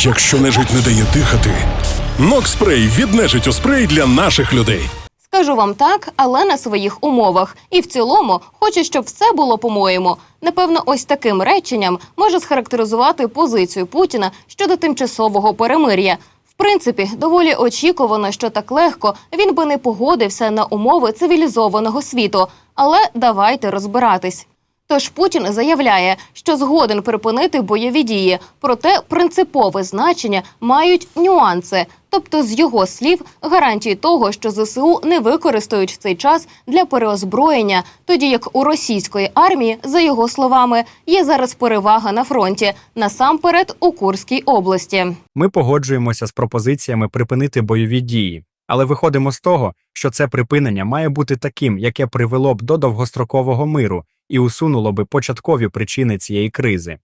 Якщо нежить не дає дихати, Нокспрей від нежиттю спрей для наших людей. Скажу вам так, але на своїх умовах. І в цілому хочу, щоб все було по-моєму. Напевно, ось таким реченням може схарактеризувати позицію Путіна щодо тимчасового перемир'я. В принципі, доволі очікувано, що так легко він би не погодився на умови цивілізованого світу. Але давайте розбиратись. Тож Путін заявляє, що згоден припинити бойові дії, проте принципове значення мають нюанси. Тобто, з його слів, гарантії того, що ЗСУ не використають цей час для переозброєння, тоді як у російської армії, за його словами, є зараз перевага на фронті, насамперед у Курській області. Ми погоджуємося з пропозиціями припинити бойові дії, але виходимо з того, що це припинення має бути таким, яке привело б до довгострокового миру і усунуло би початкові причини цієї кризи.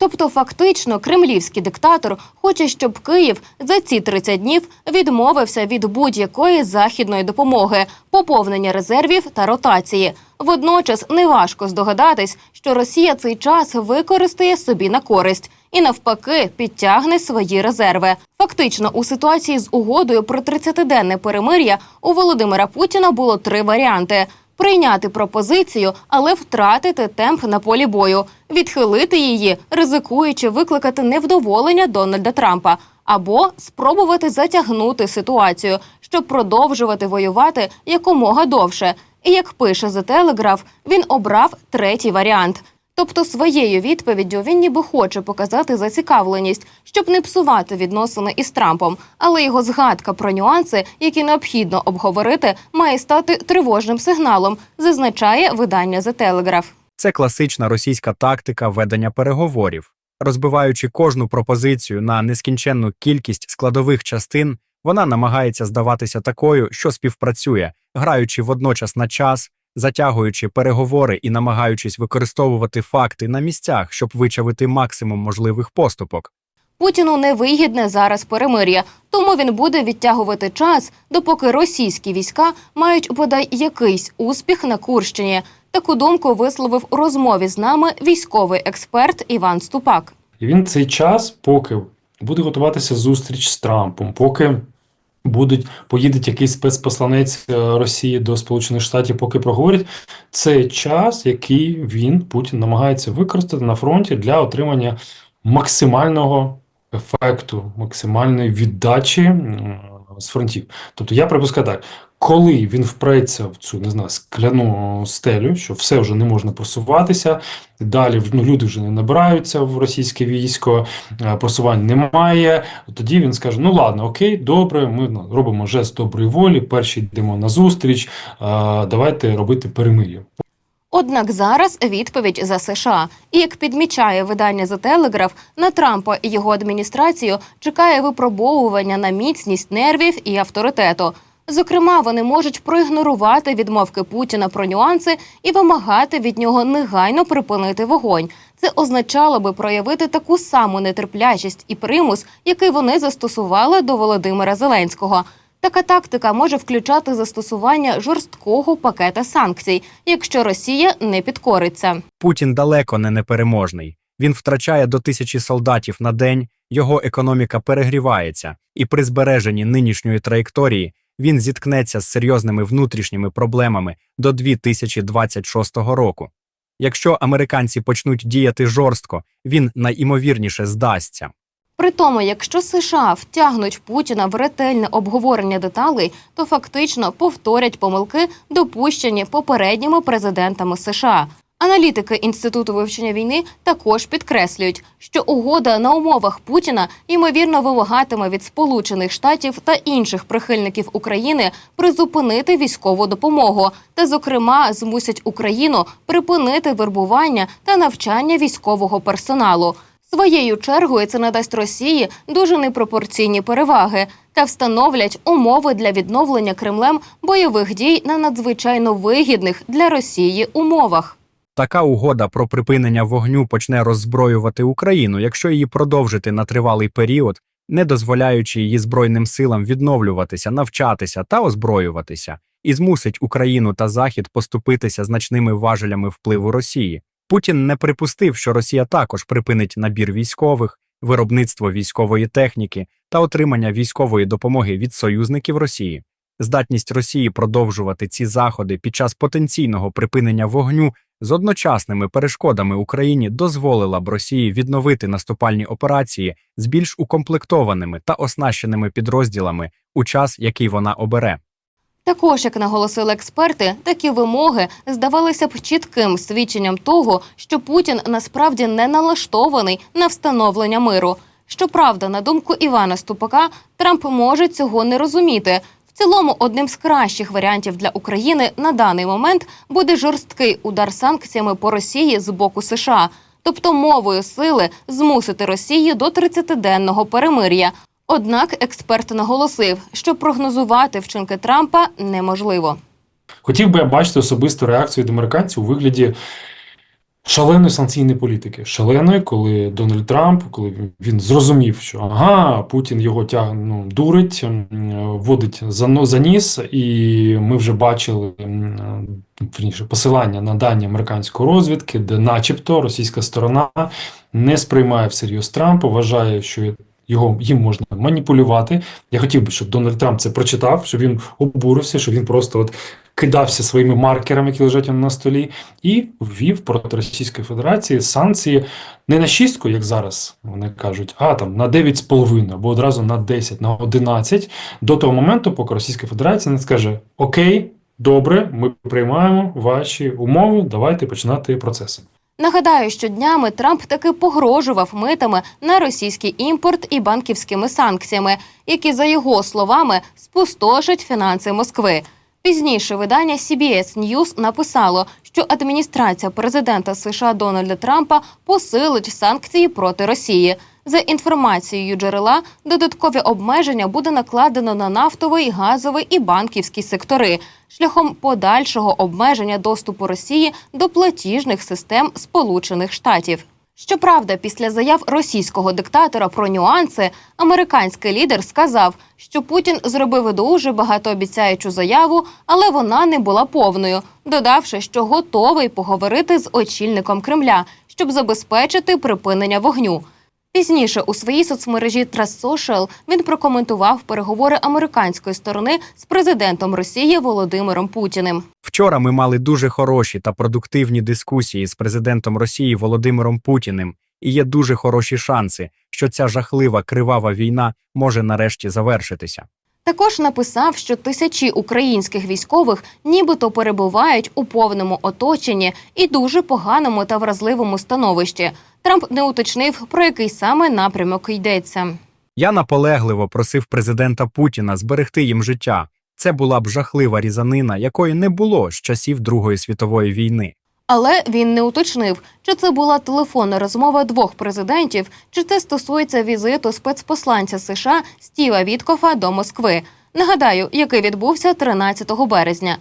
Тобто, фактично, кремлівський диктатор хоче, щоб Київ за ці 30 днів відмовився від будь-якої західної допомоги, поповнення резервів та ротації. Водночас неважко здогадатись, що Росія цей час використає собі на користь і навпаки підтягне свої резерви. Фактично, у ситуації з угодою про 30-денне перемир'я у Володимира Путіна було три варіанти. Прийняти пропозицію, але втратити темп на полі бою, відхилити її, ризикуючи викликати невдоволення Дональда Трампа, або спробувати затягнути ситуацію, щоб продовжувати воювати якомога довше. І як пише The Telegraph, він обрав третій варіант. Тобто своєю відповіддю він ніби хоче показати зацікавленість, щоб не псувати відносини із Трампом, але його згадка про нюанси, які необхідно обговорити, має стати тривожним сигналом, зазначає видання The Telegraph. Це класична російська тактика ведення переговорів. Розбиваючи кожну пропозицію на нескінченну кількість складових частин, вона намагається здаватися такою, що співпрацює, граючи водночас на час, затягуючи переговори і намагаючись використовувати факти на місцях, щоб вичавити максимум можливих поступок. Путіну невигідне зараз перемир'я, тому він буде відтягувати час, допоки російські війська мають бодай якийсь успіх на Курщині. Таку думку висловив у розмові з нами військовий експерт Іван Ступак. І він цей час, поки буде готуватися зустріч з Трампом, поки будуть поїде якийсь спецпосланець е, Росії до Сполучених Штатів, поки проговорять, це час, який він Путін намагається використати на фронті для отримання максимального ефекту, максимальної віддачі з фронтів. Тобто я припускаю так. Коли він впреться в цю не знаю скляну стелю, що все вже не можна просуватися, далі ну, люди вже не набираються в російське військо, е, просувань немає. Тоді він скаже: ну ладно, окей, добре, ми ну, робимо жест доброї волі, перші йдемо на зустріч, е, давайте робити перемир'я. Однак зараз відповідь за США. І як підмічає видання The Telegraph, на Трампа і його адміністрацію чекає випробовування на міцність нервів і авторитету. Зокрема, вони можуть проігнорувати відмовки Путіна про нюанси і вимагати від нього негайно припинити вогонь. Це означало би проявити таку саму нетерплячість і примус, який вони застосували до Володимира Зеленського. Така тактика може включати застосування жорсткого пакета санкцій, якщо Росія не підкориться. Путін далеко не непереможний. Він втрачає до тисячі солдатів на день, його економіка перегрівається, і при збереженні нинішньої траєкторії він зіткнеться з серйозними внутрішніми проблемами до 2026 року. Якщо американці почнуть діяти жорстко, він найімовірніше здасться. При тому, якщо США втягнуть Путіна в ретельне обговорення деталей, то фактично повторять помилки, допущені попередніми президентами США. Аналітики інституту вивчення війни також підкреслюють, що угода на умовах Путіна ймовірно вимагатиме від Сполучених Штатів та інших прихильників України призупинити військову допомогу та, зокрема, змусять Україну припинити вербування та навчання військового персоналу. Своєю чергою це надасть Росії дуже непропорційні переваги та встановлять умови для відновлення Кремлем бойових дій на надзвичайно вигідних для Росії умовах. Така угода про припинення вогню почне роззброювати Україну, якщо її продовжити на тривалий період, не дозволяючи її збройним силам відновлюватися, навчатися та озброюватися, і змусить Україну та Захід поступитися значними важелями впливу Росії. Путін не припустив, що Росія також припинить набір військових, виробництво військової техніки та отримання військової допомоги від союзників Росії. Здатність Росії продовжувати ці заходи під час потенційного припинення вогню з одночасними перешкодами Україні дозволила б Росії відновити наступальні операції з більш укомплектованими та оснащеними підрозділами у час, який вона обере. Також, як наголосили експерти, такі вимоги здавалися б чітким свідченням того, що Путін насправді не налаштований на встановлення миру. Щоправда, на думку Івана Ступака, Трамп може цього не розуміти. В цілому, одним з кращих варіантів для України на даний момент буде жорсткий удар санкціями по Росії з боку США, тобто мовою сили змусити Росію до 30-денного перемир'я. Однак експерт наголосив, що прогнозувати вчинки Трампа неможливо. Хотів би я бачити особисту реакцію від американців у вигляді шаленої санкційної політики. Шаленої, коли Дональд Трамп, коли він- зрозумів, що ага, Путін його тяг, ну, дурить, м, вводить за, за ніс, і ми вже бачили м, вірніше, посилання на дані американської розвідки, де начебто російська сторона не сприймає всерйоз Трампа, вважає, що його їм можна маніпулювати. Я хотів би, щоб Дональд Трамп це прочитав, щоб він обурився, щоб він просто от кидався своїми маркерами, які лежать на столі, і ввів проти Російської Федерації санкції не на шістку, як зараз вони кажуть, а там на 9,5 або одразу на 10, на 11, до того моменту, поки Російська Федерація не скаже Окей, добре, ми приймаємо ваші умови, давайте починати процеси. Нагадаю, що днями Трамп таки погрожував митами на російський імпорт і банківськими санкціями, які, за його словами, спустошать фінанси Москви. Пізніше видання CBS News написало, що адміністрація президента США Дональда Трампа посилить санкції проти Росії. За інформацією джерела, додаткові обмеження буде накладено на нафтовий, газовий і банківські сектори шляхом подальшого обмеження доступу Росії до платіжних систем Сполучених Штатів. Щоправда, після заяв російського диктатора про нюанси, американський лідер сказав, що Путін зробив дуже багатообіцяючу заяву, але вона не була повною, додавши, що готовий поговорити з очільником Кремля, щоб забезпечити припинення вогню. Пізніше у своїй соцмережі Trust Social він прокоментував переговори американської сторони з президентом Росії Володимиром Путіним. Вчора ми мали дуже хороші та продуктивні дискусії з президентом Росії Володимиром Путіним, і є дуже хороші шанси, що ця жахлива кривава війна може нарешті завершитися. Також написав, що тисячі українських військових нібито перебувають у повному оточенні і дуже поганому та вразливому становищі. Трамп не уточнив, про який саме напрямок йдеться. Я наполегливо просив президента Путіна зберегти їм життя. Це була б жахлива різанина, якої не було з часів Другої світової війни. Але він не уточнив, чи це була телефонна розмова двох президентів, чи це стосується візиту спецпосланця США Стіва Віткофа до Москви. Нагадаю, який відбувся 13 березня.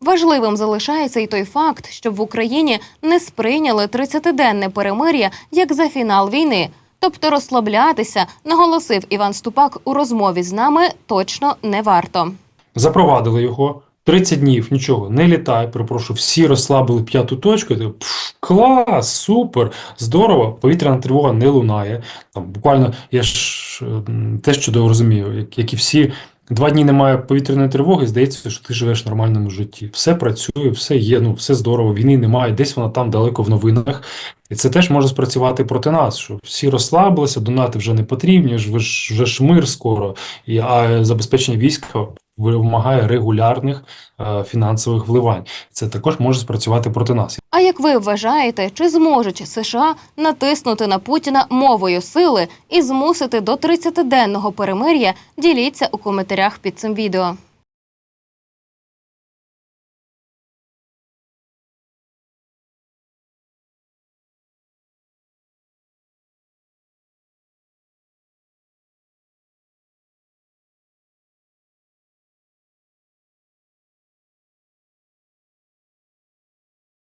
Важливим залишається й той факт, що в Україні не сприйняли 30-денне перемир'я як за фінал війни. Тобто розслаблятися, наголосив Іван Ступак у розмові з нами, точно не варто. Запровадили його. 30 днів нічого не літає. Перепрошую, всі розслабили п'яту точку. Ти, пф, клас, супер, здорово. Повітряна тривога не лунає. Там буквально я ж м, теж чудово розумію, як, як і всі. Два дні немає повітряної тривоги, здається, що ти живеш в нормальному житті. Все працює, все є, ну все здорово, війни немає, десь вона там далеко в новинах. І це теж може спрацювати проти нас, що всі розслабилися, донати вже не потрібні, вже ж мир скоро, і а забезпечення війська вимагає регулярних е, фінансових вливань. Це також може спрацювати проти нас. А як ви вважаєте, чи зможуть США натиснути на Путіна мовою сили і змусити до 30-денного перемир'я? Діліться у коментарях під цим відео.